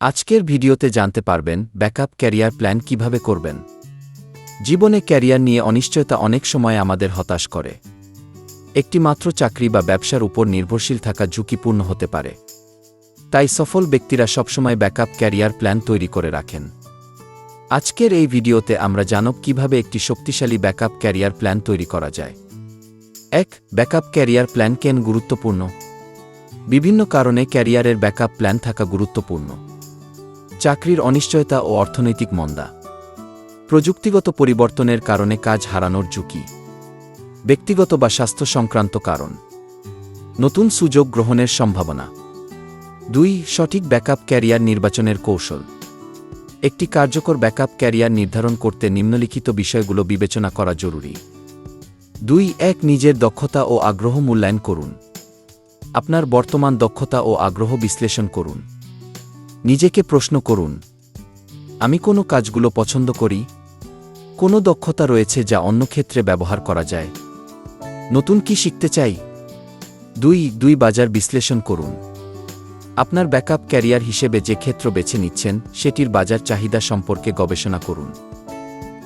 আজকের ভিডিওতে জানতে পারবেন ব্যাকআপ ক্যারিয়ার প্ল্যান কীভাবে করবেন। জীবনে ক্যারিয়ার নিয়ে অনিশ্চয়তা অনেক সময় আমাদের হতাশ করে। একটি মাত্র চাকরি বা ব্যবসার উপর নির্ভরশীল থাকা ঝুঁকিপূর্ণ হতে পারে। তাই সফল ব্যক্তিরা সবসময় ব্যাকআপ ক্যারিয়ার প্ল্যান তৈরি করে রাখেন। আজকের এই ভিডিওতে আমরা জানব কীভাবে একটি শক্তিশালী ব্যাকআপ ক্যারিয়ার প্ল্যান তৈরি করা যায়। এক, ব্যাকআপ ক্যারিয়ার প্ল্যান কেন গুরুত্বপূর্ণ? বিভিন্ন কারণে ক্যারিয়ারের ব্যাকআপ প্ল্যান থাকা গুরুত্বপূর্ণ। চাকরির অনিশ্চয়তা ও অর্থনৈতিক মন্দা। প্রযুক্তিগত পরিবর্তনের কারণে কাজ হারানোর ঝুঁকি। ব্যক্তিগত বা স্বাস্থ্য সংক্রান্ত কারণ। নতুন সুযোগ গ্রহণের সম্ভাবনা। দুই, সঠিক ব্যাকআপ ক্যারিয়ার নির্বাচনের কৌশল। একটি কার্যকর ব্যাকআপ ক্যারিয়ার নির্ধারণ করতে নিম্নলিখিত বিষয়গুলো বিবেচনা করা জরুরি। দুই, এক, নিজের দক্ষতা ও আগ্রহ মূল্যায়ন করুন। আপনার বর্তমান দক্ষতা ও আগ্রহ বিশ্লেষণ করুন। নিজেকে প্রশ্ন করুন, আমি কোনো কাজগুলো পছন্দ করি? কোনো দক্ষতা রয়েছে যা অন্য ক্ষেত্রে ব্যবহার করা যায়? নতুন কি শিখতে চাই? দুই দুই বাজার বিশ্লেষণ করুন। আপনার ব্যাকআপ ক্যারিয়ার হিসেবে যে ক্ষেত্র বেছে নিচ্ছেন, সেটির বাজার চাহিদা সম্পর্কে গবেষণা করুন।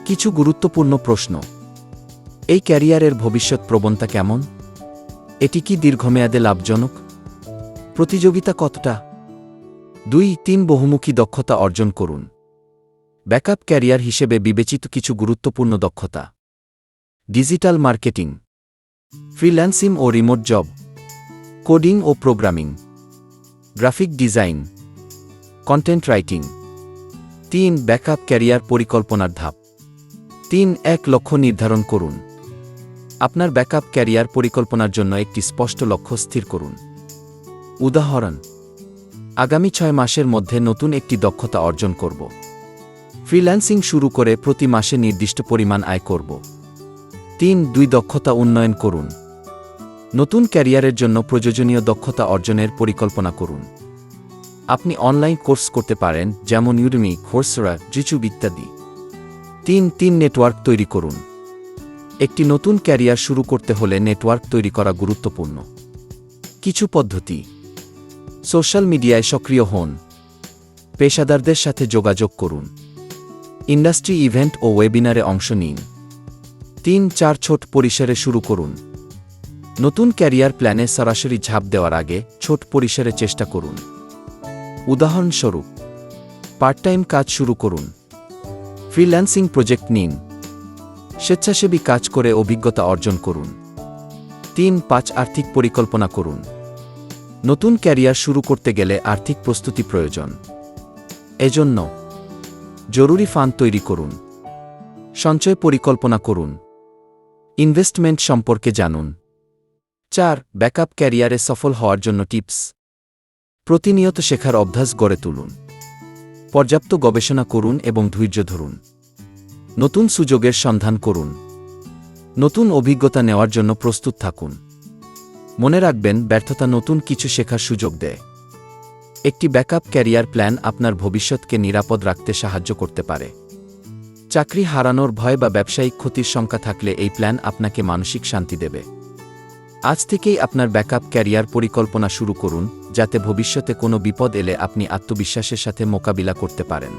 কিছু গুরুত্বপূর্ণ প্রশ্ন। এই ক্যারিয়ারের ভবিষ্যৎ প্রবণতা কেমন? এটি কি দীর্ঘমেয়াদে লাভজনক? প্রতিযোগিতা কতটা? দুই, তিন বহুমুখী দক্ষতা অর্জন করুন। ব্যাকআপ ক্যারিয়ার হিসেবে বিবেচিত কিছু গুরুত্বপূর্ণ দক্ষতা। Digital marketing. ফ্রিল্যান্সিং ও রিমোট জব। কোডিং ও programming. Graphic design. Content writing. তিন, ব্যাকআপ ক্যারিয়ার পরিকল্পনার ধাপ। তিন, এক লক্ষ্য নির্ধারণ করুন। আপনার ব্যাকআপ ক্যারিয়ার পরিকল্পনার জন্য একটি স্পষ্ট লক্ষ্য স্থির করুন। উদাহরণ আগামী ছয় মাসের মধ্যে নতুন একটি দক্ষতা অর্জন করব। ফ্রিল্যান্সিং শুরু করে প্রতি মাসে নির্দিষ্ট পরিমাণ আয় করব। তিন, দুই, দক্ষতা উন্নয়ন করুন। নতুন ক্যারিয়ারের জন্য প্রয়োজনীয় দক্ষতা অর্জনের পরিকল্পনা করুন। আপনি অনলাইন কোর্স করতে পারেন, যেমন ইউডমি খোরসরা জিচুব ইত্যাদি। তিন তিন, নেটওয়ার্ক তৈরি করুন। একটি নতুন ক্যারিয়ার শুরু করতে হলে নেটওয়ার্ক তৈরি করা গুরুত্বপূর্ণ। কিছু পদ্ধতি সোশ্যাল মিডিয়ায় সক্রিয় হন। পেশাদারদের সাথে যোগাযোগ করুন। ইন্ডাস্ট্রি ইভেন্ট ও ওয়েবিনারে অংশ নিন। তিন চার ছোট পরিসরে শুরু করুন। নতুন ক্যারিয়ার প্ল্যানে সরাসরি ঝাঁপ দেওয়ার আগে ছোট পরিসরে চেষ্টা করুন। উদাহরণস্বরূপ পার্ট টাইম কাজ শুরু করুন। ফ্রিল্যান্সিং প্রজেক্ট নিন। স্বেচ্ছাসেবী কাজ করে অভিজ্ঞতা অর্জন করুন। তিন পাঁচ আর্থিক পরিকল্পনা করুন। নতুন ক্যারিয়ার শুরু করতে গেলে আর্থিক প্রস্তুতি প্রয়োজন। এজন্য জরুরি ফান্ড তৈরি করুন। সঞ্চয় পরিকল্পনা করুন। ইনভেস্টমেন্ট সম্পর্কে জানুন। চার, ব্যাকআপ ক্যারিয়ারে সফল হওয়ার জন্য টিপস। প্রতিনিয়ত শেখার অভ্যাস গড়ে তুলুন। পর্যাপ্ত গবেষণা করুন এবং ধৈর্য ধরুন। নতুন সুযোগের সন্ধান করুন। নতুন অভিজ্ঞতা নেওয়ার জন্য প্রস্তুত থাকুন। মনে রাখবেন, ব্যর্থতা নতুন কিছু শেখার সুযোগ দেয়। একটি ব্যাকআপ ক্যারিয়ার প্ল্যান আপনার ভবিষ্যৎকে নিরাপদ রাখতে সাহায্য করতে পারে। চাকরি হারানোর ভয় বা ব্যবসায়িক ক্ষতির শঙ্কা থাকলে এই প্ল্যান আপনাকে মানসিক শান্তি দেবে। আজ থেকেই আপনার ব্যাকআপ ক্যারিয়ার পরিকল্পনা শুরু করুন, যাতে ভবিষ্যতে কোনো বিপদ এলে আপনি আত্মবিশ্বাসের সাথে মোকাবিলা করতে পারেন।